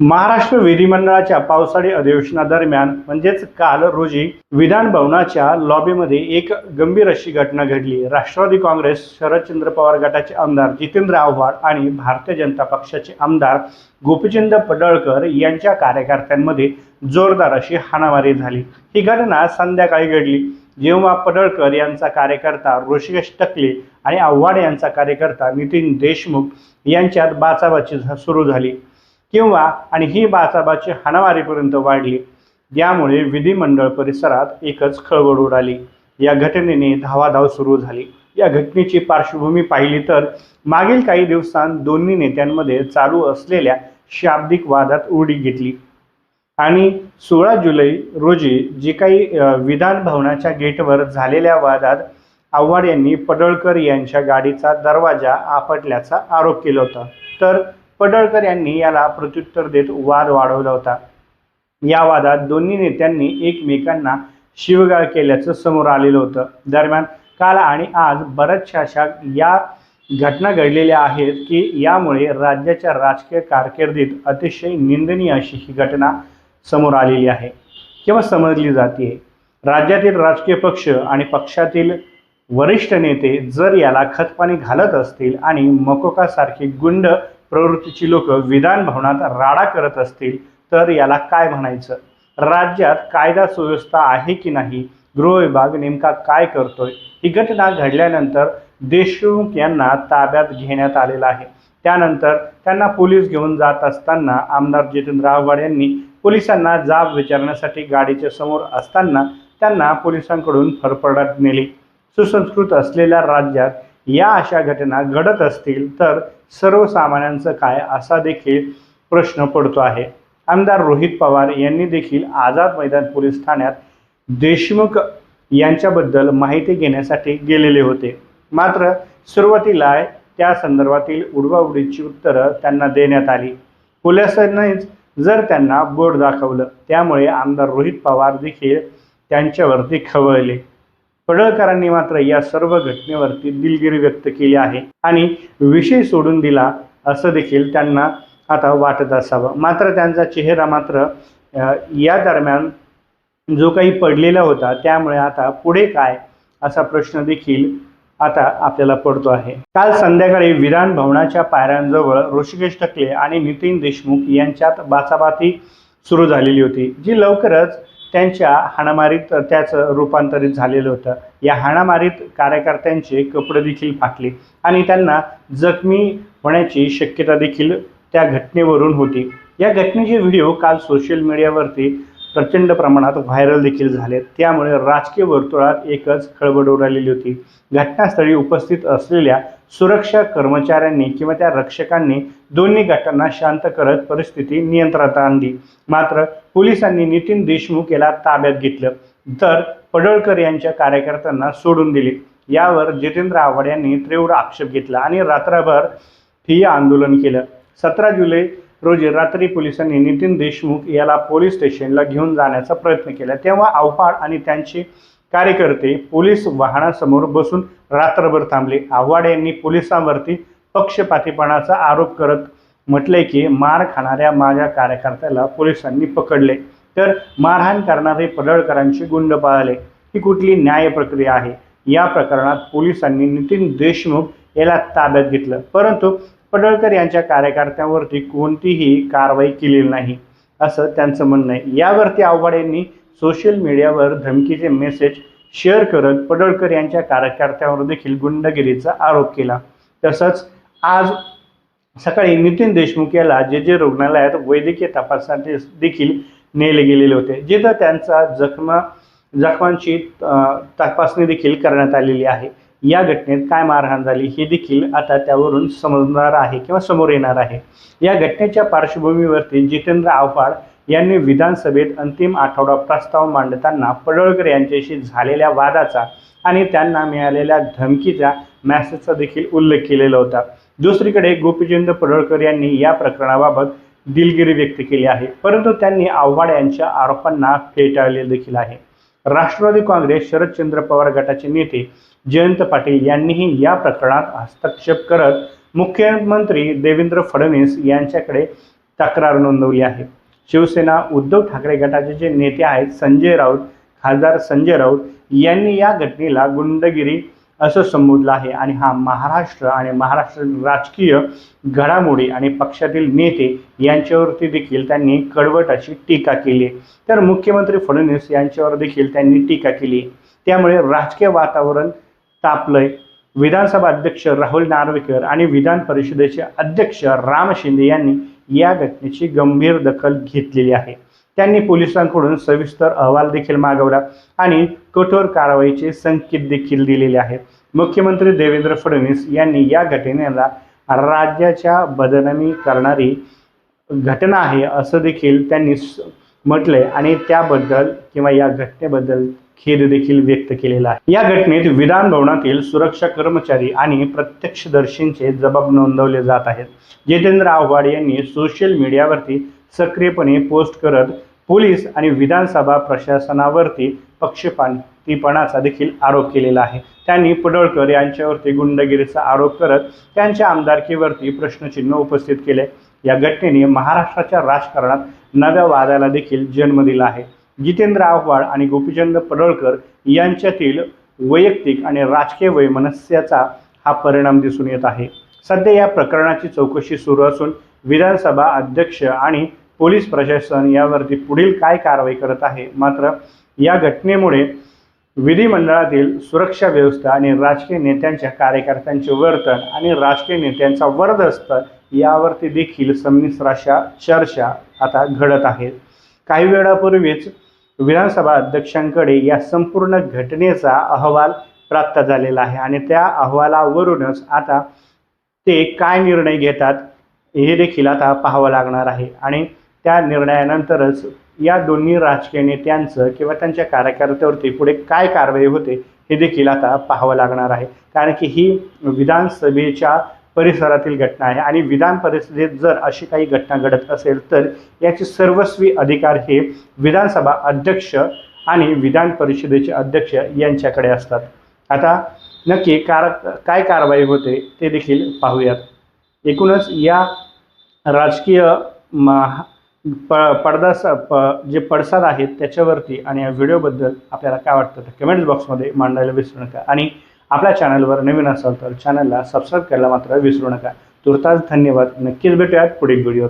महाराष्ट्र विधिमंडळाच्या पावसाळी अधिवेशनादरम्यान म्हणजेच काल रोजी विधान भवनाच्या लॉबीमध्ये एक गंभीर अशी घटना घडली. राष्ट्रवादी काँग्रेस शरदचंद्र पवार गटाचे आमदार जितेंद्र आव्हाड आणि भारतीय जनता पक्षाचे आमदार गोपीचंद पडळकर यांच्या कार्यकर्त्यांमध्ये जोरदार अशी हाणामारी झाली. ही घटना संध्याकाळी घडली. जेव्हा पडळकर यांचा कार्यकर्ता ऋषिकेश टकले आणि आव्हाड यांचा कार्यकर्ता नितीन देशमुख यांच्यात बाचाबाची सुरू झाली. किंवा आणि ही बाचाबाची हाणामारीपर्यंत वाढली. यामुळे विधिमंडळ परिसरात एकच खळबळ उडाली. या घटनेने धावाधाव सुरू झाली. या घटनेची पार्श्वभूमी पाहिली तर मागील काही दिवसांत दोन्ही नेत्यांमध्ये चालू असलेल्या शाब्दिक वादात उडी घेतली. आणि सोळा जुलै रोजी जे काही विधान भवनाच्या गेटवर झालेल्या वादात आव्हाड यांनी पडळकर यांच्या गाडीचा दरवाजा आपटल्याचा आरोप केला होता. तर पडळकर यांनी याला प्रत्युत्तर देत वाद वाढवला होता. या वादात दोन्ही नेत्यांनी एकमेकांना शिवगाळ केल्याचं समोर आलेलं होतं. दरम्यान काल आणि आज बऱ्याचशा अशा या घटना घडलेल्या आहेत की यामुळे राज्याच्या राजकीय कारकिर्दीत अतिशय निंदनीय अशी ही घटना समोर आलेली आहे किंवा समजली जाते. राज्यातील राजकीय पक्ष आणि पक्षातील वरिष्ठ नेते जर याला खतपाणी घालत असतील आणि मकोकासारखे गुंड प्रवृत्तीची लोक विधान भवनात राडा करत असतील तर याला काय म्हणायचं? राज्यात कायदा सुव्यवस्था आहे की नाही? गृह विभाग नेमका काय करतोय? ही घटना घडल्यानंतर देशमुख यांना ताब्यात घेण्यात आलेला आहे. त्यानंतर त्यांना पोलीस घेऊन जात असताना आमदार जितेंद्र आव्हाड यांनी पोलिसांना जाब विचारण्यासाठी गाडीच्या समोर असताना त्यांना पोलिसांकडून फरफडाट नेली. सुसंस्कृत असलेल्या राज्यात या अशा घटना घडत असतील तर सर्वसामान्यांचं काय असा देखील प्रश्न पडतो आहे. आमदार रोहित पवार यांनी देखील आझाद मैदान पोलीस ठाण्यात देशमुख यांच्याबद्दल माहिती घेण्यासाठी गेलेले होते. मात्र सुरुवातीला त्या संदर्भातील उडवाउडीची उत्तरं त्यांना देण्यात आली. पोलिसांनीच जर त्यांना बोर्ड दाखवलं त्यामुळे आमदार रोहित पवार देखील त्यांच्यावरती खवळले. पडळकरांनी मात्र या सर्व घटनेवरती दिलगिरी व्यक्त केली आहे आणि विषय सोडून दिला असं देखील त्यांना आता वाटत असावं. मात्र त्यांचा चेहरा मात्र या दरम्यान जो काही पडलेला होता त्यामुळे आता पुढे काय असा प्रश्न देखील आता आपल्याला पडतो आहे. काल संध्याकाळी विधान भवनाच्या पायऱ्यांजवळ ऋषिकेश टकले आणि नितीन देशमुख यांच्यात बाचाबाती सुरू झालेली होती जी लवकरच त्यांच्या हाणामारीत त्याचं रूपांतरित झालेलं होतं. या हाणामारीत कार्यकर्त्यांचे कपडे देखील फाटले आणि त्यांना जखमी होण्याची शक्यता देखील त्या घटनेवरून होती. या घटनेचे व्हिडिओ काल सोशल मीडियावरती प्रचंड प्रमाणात व्हायरल देखील झाले त्यामुळे राजकीय वर्तुळात एकच खळबळ उडालेली होती. घटनास्थळी उपस्थित असलेल्या सुरक्षा कर्मचाऱ्यांनी किंवा त्या रक्षकांनी दोन्ही गटांना शांत करत परिस्थिती नियंत्रणात आणली. मात्र पोलिसांनी नितीन देशमुख याला ताब्यात घेतलं. तर पडळकर यांच्या कार्यकर्त्यांना सोडून दिले. यावर जितेंद्र आव्हाड यांनी तीव्र आक्षेप घेतला आणि रात्रभर ठिय्या आंदोलन केलं. सतरा जुलै रोजी रात्री पोलिसांनी नितीन देशमुख याला पोलीस स्टेशनला घेऊन जाण्याचा प्रयत्न केला. तेव्हा आव्हाड आणि त्यांचे कार्यकर्ते पोलीस वाहनासमोर बसून रात्रभर थांबले. आव्हाड यांनी पोलिसांवरती पक्षपातीपणाचा आरोप करत म्हटले की मार खाणाऱ्या माझ्या कार्यकर्त्याला पोलिसांनी पकडले. तर मारहाण करणारे पडळकरांचे गुंड पाळले. ही कुठली न्याय प्रक्रिया आहे? या प्रकरणात पोलिसांनी नितीन देशमुख याला ताब्यात घेतलं. परंतु पडळकर यांच्या कार्यकर्त्यांवरती कोणतीही कारवाई केलेली नाही असं त्यांचं म्हणणं आहे. यावरती आव्हाड यांनी सोशल मीडियावर धमकीचे मेसेज शेअर करत पडळकर यांच्या कार्यकर्त्यांवर देखील गुंडगिरीचा आरोप केला. तसंच आज सकाळी नितीन देशमुख याला जे जे रुग्णालयात वैद्यकीय तपासासाठी देखील नेले गेलेले होते जिथं त्यांचा जखमा जखमांची तपासणी देखील करण्यात आलेली आहे. या घटनेत काय मारहाण झाली हे देखील आता त्यावरून समजणार आहे किंवा समोर येणार आहे. या घटनेच्या पार्श्वभूमीवरती जितेंद्र आव्हाड यांनी विधानसभेत अंतिम आठवडा प्रस्ताव मांडताना पडळकर यांच्याशी झालेल्या वादाचा आणि त्यांना मिळालेल्या धमकीचा मॅसेजचा देखील उल्लेख केलेला होता. दुसरीकडे गोपीचंद पडळकर यांनी या प्रकरणाबाबत दिलगिरी व्यक्त केली आहे. परंतु त्यांनी आव्हाड यांच्या आरोपांना फेटाळले देखील आहे. राष्ट्रवादी काँग्रेस शरदचंद्र पवार गटाचे नेते जयंत पाटील यांनीही या प्रकरणात हस्तक्षेप करत मुख्यमंत्री देवेंद्र फडणवीस यांच्याकडे तक्रार नोंदवली आहे. शिवसेना उद्धव ठाकरे गटाचे जे नेते आहेत संजय राऊत खासदार संजय राऊत यांनी या घटनेला गुंडगिरी असं संबोधलं आहे. आणि हा महाराष्ट्र आणि महाराष्ट्र राजकीय घडामोडी आणि पक्षातील नेते यांच्यावरती देखील त्यांनी कडवट अशी टीका केली तर मुख्यमंत्री फडणवीस यांच्यावर देखील त्यांनी टीका केली त्यामुळे राजकीय वातावरण तापलंय. विधानसभा अध्यक्ष राहुल नार्वेकर आणि विधान परिषदेचे अध्यक्ष राम शिंदे यांनी या घटनेची गंभीर दखल घेतलेली आहे. त्यांनी पोलिसांकडून सविस्तर अहवाल देखील मागवला आणि कठोर कारवाईचे संकेत देखील दिलेले आहेत. मुख्यमंत्री देवेंद्र फडणवीस यांनी या घटनेला राज्याच्या बदनामी करणारी घटना आहे असं देखील त्यांनी म्हटलंय आणि त्याबद्दल किंवा या घटनेबद्दल खेद देखील व्यक्त केलेला आहे. या घटनेत विधान भवनातील सुरक्षा कर्मचारी आणि प्रत्यक्षदर्शींचे जबाब नोंदवले जात आहेत. जितेंद्र आव्हाड यांनी सोशल मीडियावरती सक्रियपणे पोस्ट करत पोलीस आणि विधानसभा प्रशासनावरती पक्षपातीपणाचा देखील आरोप केलेला आहे. त्यांनी पडळकर यांच्यावरती गुंडगिरीचा आरोप करत त्यांच्या आमदारकीवरती प्रश्नचिन्ह उपस्थित केले. या घटनेने महाराष्ट्राच्या राजकारणात नव्या वादाला देखील जन्म दिला आहे. जितेंद्र आव्हाड आणि गोपीचंद पडळकर यांच्यातील वैयक्तिक आणि राजकीय वैमनस्याचा हा परिणाम दिसून येत आहे. सध्या या प्रकरणाची चौकशी सुरू असून विधानसभा अध्यक्ष आणि पोलीस प्रशासन यावरती पुढील काय कारवाई करत आहे? मात्र या घटनेमुळे विधिमंडळातील सुरक्षा व्यवस्था आणि राजकीय नेत्यांच्या कार्यकर्त्यांचे वर्तन आणि राजकीय नेत्यांचा वर्दस्त यावरती देखील संमिश्र अशा चर्चा आता घडत आहेत. काही वेळापूर्वीच विधानसभा अध्यक्षांकडे या संपूर्ण घटनेचा अहवाल प्राप्त झालेला आहे आणि त्या अहवालावरूनच आता ते काय निर्णय घेतात हे देखील आता पाहावं लागणार आहे. आणि त्या निर्णयानंतरच या दोन्ही राजकीय नेत्यांचं किंवा त्यांच्या कार्यकर्त्यावरती पुढे काय कारवाई होते हे देखील आता पाहावं लागणार आहे. कारण की ही विधानसभेच्या परिसरातील घटना आहे आणि विधान परिषदेत जर अशी काही घटना घडत असेल तर याचे सर्वस्वी अधिकार हे विधानसभा अध्यक्ष आणि विधान परिषदेचे अध्यक्ष यांच्याकडे असतात. आता नक्की कार काय कारवाई होते ते देखील पाहूयात. एकूणच या राजकीय प पडदास प जे पडसाद आहेत त्याच्यावरती आणि या व्हिडिओबद्दल आपल्याला काय वाटतं तर कमेंट्स बॉक्समध्ये मांडायला विसरू नका. आणि आपल्या चॅनलवर नवीन असाल तर चॅनलला सबस्क्राईब करायला मात्र विसरू नका. तुर्तास धन्यवाद. नक्कीच भेटूयात पुढील व्हिडिओत.